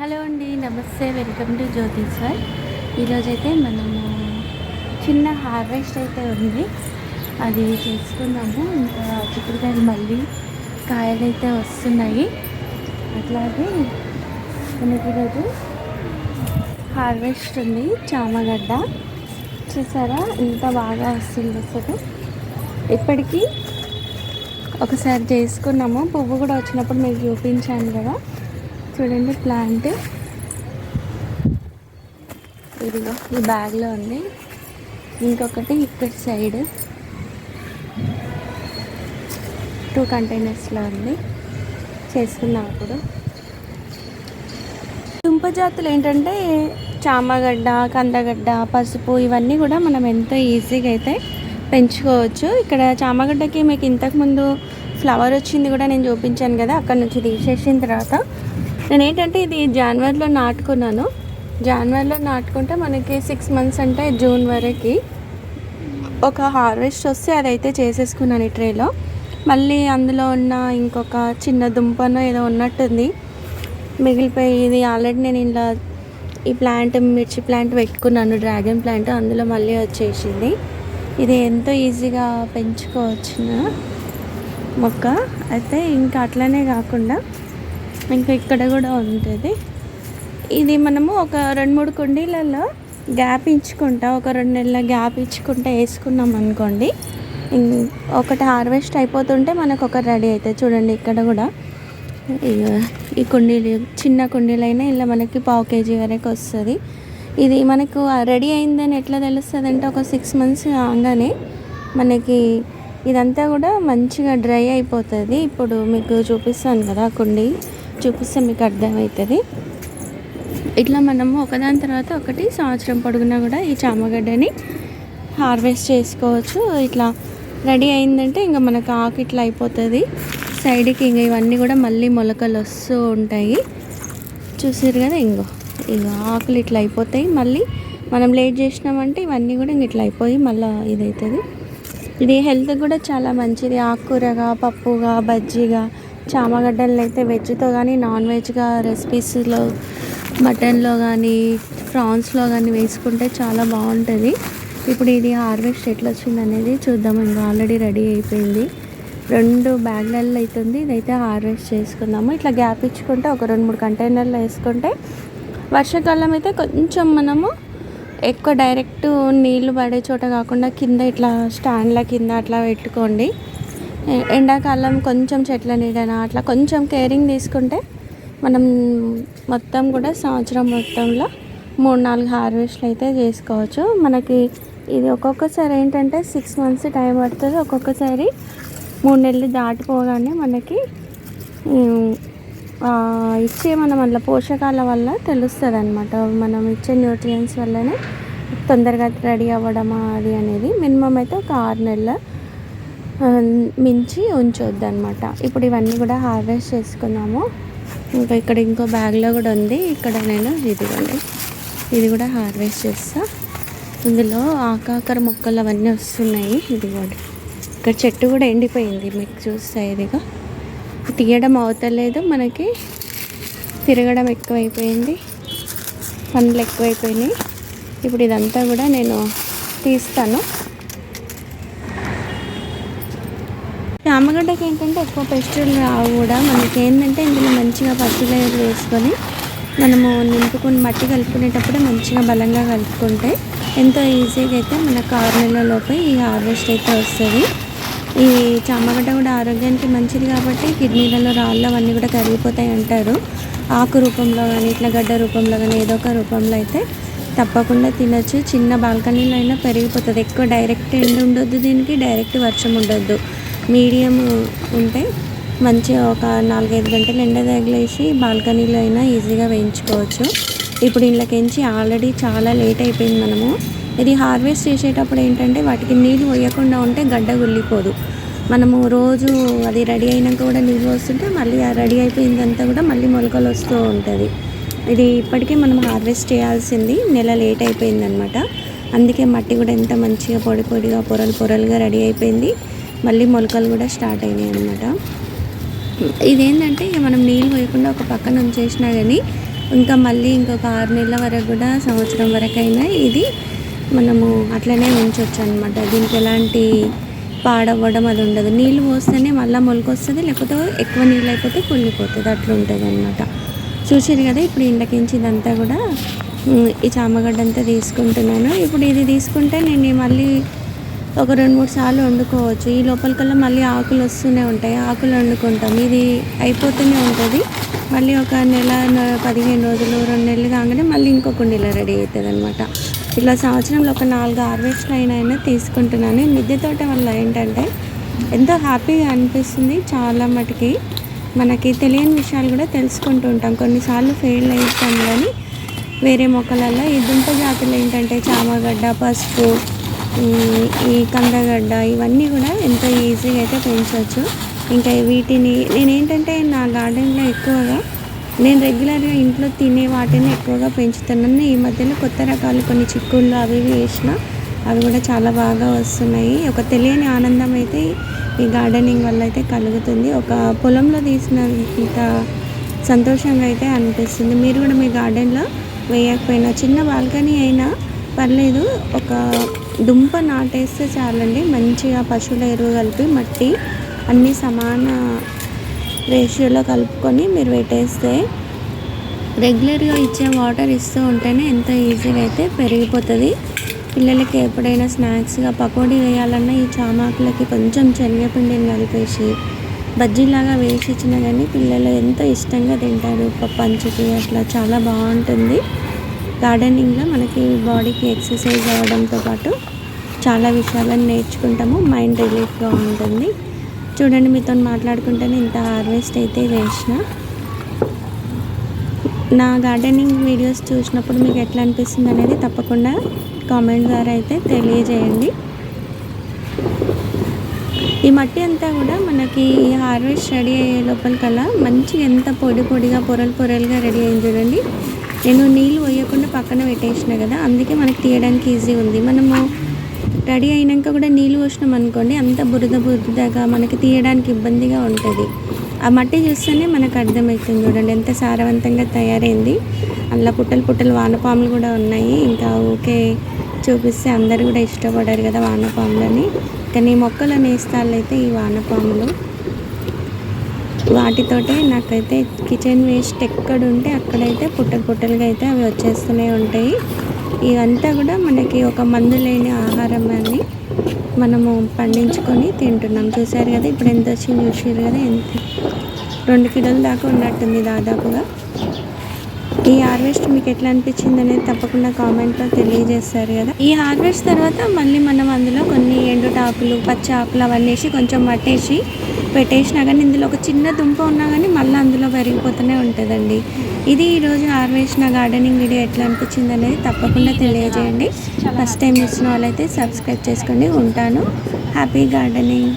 Hello అండి నమస్తే welcome to sir. ఈరోజైతే మనము చిన్న హార్వెస్ట్ అయితే ఉంది. అది చేసుకున్నాము ఇంకా చిక్కుడుకాయలు మళ్ళీ కాయలు అయితే వస్తున్నాయి. అట్లాగే మనకి ఈరోజు హార్వెస్ట్ ఉంది చామగడ్డ. చూసారా? ఇంత బాగా వస్తుంది అసలు. ఇప్పటికీ ఒకసారి చేసుకున్నాము. పువ్వు కూడా వచ్చినప్పుడు మీకు చూపించాను కదా. చూడండి ప్లాంట్. ఇదిగో ఈ బ్యాగ్లో ఉంది. ఇంకొకటి ఇక్కడ సైడ్. టూ కంటైనర్స్లో ఉంది. చేసుకున్నాం అప్పుడు. దుంప జాతులు ఏంటంటే చామగడ్డ కందగడ్డ పసుపు ఇవన్నీ కూడా మనం ఎంతో ఈజీగా అయితే పెంచుకోవచ్చు. ఇక్కడ చామగడ్డకి మీకు ఇంతకుముందు ఫ్లవర్ వచ్చింది కూడా నేను చూపించాను కదా అక్కడ నుంచి తీసేసిన తర్వాత. నేను ఏంటంటే ఇది జనవరిలో నాటుకున్నాను. జనవరిలో నాటుకుంటే మనకి సిక్స్ మంత్స్ అంటే జూన్ వరకు ఒక హార్వెస్ట్ వస్తే అదైతే చేసేసుకున్నాను ఈ ట్రేలో మళ్ళీ అందులో ఉన్న ఇంకొక చిన్న దుంపను ఏదో ఉన్నట్టుంది. మిగిలిపోయి ఇది ఆల్రెడీ నేను ఇలా ఈ ప్లాంట్ మిర్చి ప్లాంట్ పెట్టుకున్నాను డ్రాగన్ ప్లాంట్ అందులో మళ్ళీ వచ్చేసింది. ఇది ఎంతో ఈజీగా పెంచుకోవచ్చిన? మొక్క. అయితే ఇంకా అట్లనే కాకుండా ఇంకా ఇక్కడ కూడా ఉంటుంది. ఇది మనము ఒక రెండు మూడు కుండీలలో గ్యాప్ ఇచ్చుకుంటా ఒక రెండు నెలల గ్యాప్ ఇచ్చుకుంటా వేసుకున్నాం అనుకోండి. ఒకటి హార్వెస్ట్ అయిపోతుంటే మనకు ఒక రెడీ అవుతుంది చూడండి ఇక్కడ కూడా. ఈ కుండీలు చిన్న కుండీలైనా ఇలా మనకి పావు కేజీ వరకు వస్తుంది. ఇది మనకు రెడీ అయిందని ఎట్లా తెలుస్తుంది అంటే ఒక సిక్స్ మంత్స్ కాగానే మనకి ఇదంతా కూడా మంచిగా డ్రై అయిపోతుంది. ఇప్పుడు మీకు చూపిస్తాను కదా ఆ కుండీ. చూపిస్తే మీకు అర్థమవుతుంది. ఇట్లా మనము ఒకదాని తర్వాత ఒకటి సంవత్సరం పొడుగునా కూడా ఈ చామగడ్డని హార్వెస్ట్ చేసుకోవచ్చు. ఇట్లా రెడీ అయిందంటే ఇంకా మనకు ఆకు ఇట్లా అయిపోతుంది. సైడ్కి ఇంకా ఇవన్నీ కూడా మళ్ళీ మొలకలు వస్తూ ఉంటాయి. చూసారు కదా ఇంకో ఇక ఆకులు ఇట్లా అయిపోతాయి. మళ్ళీ మనం లేట్ చేసినామంటే ఇవన్నీ కూడా ఇంక ఇట్లా అయిపోయి మళ్ళీ ఇదవుతుంది ఇది హెల్త్ కూడా చాలా మంచిది. ఆకుకూరగా పప్పుగా బజ్జీగా చామగడ్డలను అయితే వెజ్తో కానీ నాన్ వెజ్గా రెసిపీస్లో మటన్లో కానీ ప్రాన్స్లో కానీ వేసుకుంటే చాలా బాగుంటుంది. ఇప్పుడు ఇది హార్వెస్ట్ ఎట్లా వచ్చింది అనేది చూద్దాం. ఇంకా ఆల్రెడీ రెడీ అయిపోయింది. రెండు బ్యాగ్లలో అవుతుంది. ఇదైతే హార్వెస్ట్ చేసుకుందాము. ఇట్లా గ్యాప్ ఇచ్చుకుంటే ఒక రెండు మూడు కంటైనర్లు వేసుకుంటే వర్షాకాలం అయితే కొంచెం మనము ఎక్కువ డైరెక్ట్ నీళ్ళు పడే చోట కాకుండా కింద ఇట్లా స్టాండ్ల కింద అట్లా పెట్టుకోండి. ఎండాకాలం కొంచెం చెట్ల నీడన అట్లా కొంచెం కేరింగ్ తీసుకుంటే మనం మొత్తం కూడా సంవత్సరం మొత్తంలో మూడు నాలుగు హార్వెస్ట్లు అయితే చేసుకోవచ్చు. మనకి ఇది ఒక్కొక్కసారి ఏంటంటే సిక్స్ మంత్స్ టైం పడుతుంది. ఒక్కొక్కసారి మూడు నెలలు దాటిపోగానే మనకి ఇచ్చే మనం అట్లా పోషకాల వల్ల తెలుస్తుంది అనమాట మనం ఇచ్చే న్యూట్రియంట్స్ వల్లనే తొందరగా రెడీ అవ్వడమా అది అనేది. మినిమం అయితే ఒక ఆరు నెలల మించి ఉంచొద్దు అనమాట ఇప్పుడు ఇవన్నీ కూడా హార్వెస్ట్ చేసుకున్నాము. ఇంకా ఇక్కడ ఇంకో బ్యాగ్లో కూడా ఉంది. ఇక్కడ నేను ఇదిగోండి. ఇది కూడా హార్వెస్ట్ చేస్తా. ఇందులో ఆకాకర మొక్కలు అవన్నీ వస్తున్నాయి. ఇదిగోండి. ఇక్కడ చెట్టు కూడా ఎండిపోయింది. మీకు చూస్తే ఇదిగా. తీయడం అవుతలేదు మనకి. తిరగడం ఎక్కువైపోయింది. పనులు ఎక్కువైపోయినాయి. ఇప్పుడు ఇదంతా కూడా నేను తీస్తాను. ఆమగడ్డకి ఏంటంటే ఎక్కువ పెస్టులు రావు కూడా. మనకి ఏంటంటే ఇందులో మంచిగా పచ్చిలేరు వేసుకొని మనము నింపుకుని మట్టి కలుపుకునేటప్పుడే మంచిగా బలంగా కలుపుకుంటే ఎంతో ఈజీగా అయితే మనకు ఆరు నెలలలోపే ఈ హార్వెస్ట్ అయితే వస్తుంది. ఈ చామగడ్డ కూడా ఆరోగ్యానికి మంచిది కాబట్టి కిడ్నీలలో రాళ్ళు అవన్నీ కూడా కరిగిపోతాయి అంటారు. ఆకు రూపంలో కానీ ఇట్లా గడ్డ రూపంలో కానీ ఏదో ఒక రూపంలో అయితే తప్పకుండా తినొచ్చు. చిన్న బాల్కనీలో అయినా పెరిగిపోతుంది. ఎక్కువ డైరెక్ట్ ఎండ ఉండొద్దు దీనికి డైరెక్ట్ వర్షం ఉండొద్దు. మీడియం ఉంటే మంచిగా ఒక నాలుగైదు గంటలు ఎండ తగిలేసి బాల్కనీలో అయినా ఈజీగా వేయించుకోవచ్చు. ఇప్పుడు ఇళ్ళకించి ఆల్రెడీ చాలా లేట్ అయిపోయింది మనము. ఇది హార్వెస్ట్ చేసేటప్పుడు ఏంటంటే వాటికి నీళ్ళు పోయకుండా ఉంటే గడ్డ గుల్లిపోదు. మనము రోజు అది రెడీ అయినాక కూడా నీళ్ళు వస్తుంటే మళ్ళీ ఆ రెడీ అయిపోయిందంతా కూడా మళ్ళీ మొలకలు వస్తూ ఉంటుంది. ఇది ఇప్పటికే మనం హార్వెస్ట్ చేయాల్సింది నెల లేట్ అయిపోయిందనమాట. అందుకే మట్టి కూడా ఎంత మంచిగా పొడి పొడిగా పొరలు పొరలుగా రెడీ అయిపోయింది. మళ్ళీ మొలకలు కూడా స్టార్ట్ అయినాయి అనమాట ఇదేంటంటే ఇక మనం నీళ్ళు పోయకుండా ఒక పక్కన ఉంచేసినా కానీ ఇంకా మళ్ళీ ఇంకొక ఆరు నెలల వరకు కూడా సంవత్సరం వరకు అయినా ఇది మనము అట్లనే ఉంచవచ్చు అనమాట దీనికి ఎలాంటి పాడవ్వడం అది ఉండదు. నీళ్ళు పోస్తేనే మళ్ళీ మొలకొస్తుంది లేకపోతే ఎక్కువ నీళ్ళు అయిపోతే కుళ్ళిపోతుంది. అట్లా ఉంటుంది అనమాట చూసారు కదా ఇప్పుడు ఇండకించి ఇదంతా కూడా ఈ చామగడ్డ అంతా తీసుకుంటున్నాను. ఇప్పుడు ఇది తీసుకుంటే నేను మళ్ళీ ఒక రెండు మూడు సార్లు వండుకోవచ్చు. ఈ లోపలికల్లా మళ్ళీ ఆకులు వస్తూనే ఉంటాయి. ఆకులు వండుకుంటాం. ఇది అయిపోతూనే ఉంటుంది. మళ్ళీ ఒక నెల పదిహేను రోజులు రెండు నెలలు కాగానే మళ్ళీ ఇంకో కుండీలో రెడీ అవుతుంది అనమాట ఇట్లా సంవత్సరంలో ఒక నాలుగు హార్వెస్ట్లు అయినా తీసుకుంటున్నాను. మిద్దె తోట వల్ల ఏంటంటే ఎంతో హ్యాపీగా అనిపిస్తుంది చాలా మటుకి. మనకి తెలియని విషయాలు కూడా తెలుసుకుంటూ ఉంటాం. కొన్నిసార్లు ఫెయిల్ అవుతాం కానీ వేరే మొక్కలలో ఈ దుంప జాతులు ఏంటంటే చామగడ్డ పసుపు ఈ కందగడ్డ ఇవన్నీ కూడా ఎంతో ఈజీగా అయితే పెంచవచ్చు ఇంకా వీటిని నేనేంటంటే నా గార్డెన్లో ఎక్కువగా నేను రెగ్యులర్గా ఇంట్లో తినే వాటిని ఎక్కువగా పెంచుతున్నాను. ఈ మధ్యలో కొత్త రకాలు కొన్ని చిక్కుళ్ళు అవి ఇవి వేసిన అవి కూడా చాలా బాగా వస్తున్నాయి. ఒక తెలియని ఆనందం అయితే ఈ గార్డెనింగ్ వల్ల అయితే కలుగుతుంది. ఒక పొలంలో తీసినంత సంతోషంగా అయితే అనిపిస్తుంది. మీరు కూడా మీ గార్డెన్లో వేయకపోయినా చిన్న బాల్కనీ అయినా పర్లేదు ఒక దుంప నాటేస్తే చాలండి. మంచిగా పశువుల ఎరువు కలిపి మట్టి అన్నీ సమాన రేషియోలో కలుపుకొని మీరు పెట్టేస్తే రెగ్యులర్గా ఇచ్చే వాటర్ ఇస్తూ ఉంటేనే ఎంత ఈజీగా అయితే పెరిగిపోతుంది. పిల్లలకి ఎప్పుడైనా స్నాక్స్గా పకోడీ వేయాలన్నా ఈ చామాకులకి కొంచెం శనగపిండిని కలిపేసి బజ్జీలాగా వేసి ఇచ్చినా కానీ పిల్లలు ఎంతో ఇష్టంగా తింటారు. పప్పు పంచుకి అట్లా చాలా బాగుంటుంది. గార్డెనింగ్లో మనకి బాడీకి ఎక్సర్సైజ్ అవ్వడంతో పాటు చాలా విషయాలను నేర్చుకుంటాము. మైండ్ రిలీఫ్గా ఉంటుంది. చూడండి మీతో మాట్లాడుకుంటేనే ఇంత హార్వెస్ట్ అయితే చేసిన. నా గార్డెనింగ్ వీడియోస్ చూసినప్పుడు మీకు ఎట్లా అనిపిస్తుంది అనేది తప్పకుండా కామెంట్ ద్వారా అయితే తెలియజేయండి. ఈ మట్టి అంతా కూడా మనకి హార్వెస్ట్ రెడీ అయ్యే లోపలికల్లా మంచిగా ఎంత పొడి పొడిగా పొరలు పొరలుగా రెడీ అయింది చూడండి. నేను నీళ్ళు పోయకుండా పక్కన పెట్టేసిన కదా అందుకే మనకి తీయడానికి ఈజీ ఉంది. మనము రెడీ అయినాక కూడా నీళ్ళు పోసినాం అనుకోండి అంత బురద బురదగా మనకి తీయడానికి ఇబ్బందిగా ఉంటుంది. ఆ మట్టి చూస్తేనే మనకు అర్థమవుతుంది చూడండి ఎంత సారవంతంగా తయారైంది. అందులో పుట్టలు పుట్టలు వానపాములు కూడా ఉన్నాయి. ఇంకా ఓకే చూపిస్తే అందరు కూడా ఇష్టపడారు కదా వానపాములని. కానీ మొక్కలు నేస్తాలైతే ఈ వానపాములు వాటితోటే నాకైతే కిచెన్ వేస్ట్ ఎక్కడ ఉంటే అక్కడైతే పుట్టలు పుట్టలుగా అయితే అవి వచ్చేస్తూనే ఉంటాయి. ఇవంతా కూడా మనకి ఒక మందు లేని ఆహారం అని మనము పండించుకొని తింటున్నాం. చూసారు కదా ఇప్పుడు ఎంత వచ్చింది చూసారు కదా ఎంత రెండు కిలోల దాకా ఉన్నట్టుంది దాదాపుగా. ఈ హార్వెస్ట్ మీకు ఎట్లా అనిపించింది అనేది తప్పకుండా కామెంట్లో తెలియజేస్తారు కదా. ఈ హార్వెస్ట్ తర్వాత మళ్ళీ మనం అందులో కొన్ని ఎండు ఆకులు పచ్చ ఆకులు అవన్నీ వేసి కొంచెం పట్టేసి పెట్టేసినా కానీ ఇందులో ఒక చిన్న దుంప ఉన్నా కానీ మళ్ళీ అందులో పెరిగిపోతూనే ఉంటుందండి. ఇది ఈరోజు హార్వెస్ట్ నా గార్డెనింగ్ వీడియో ఎట్లా అనిపించింది అనేది తప్పకుండా తెలియజేయండి. ఫస్ట్ టైం ఇచ్చిన వాళ్ళైతే సబ్స్క్రైబ్ చేసుకోండి. ఉంటాను. Happy gardening.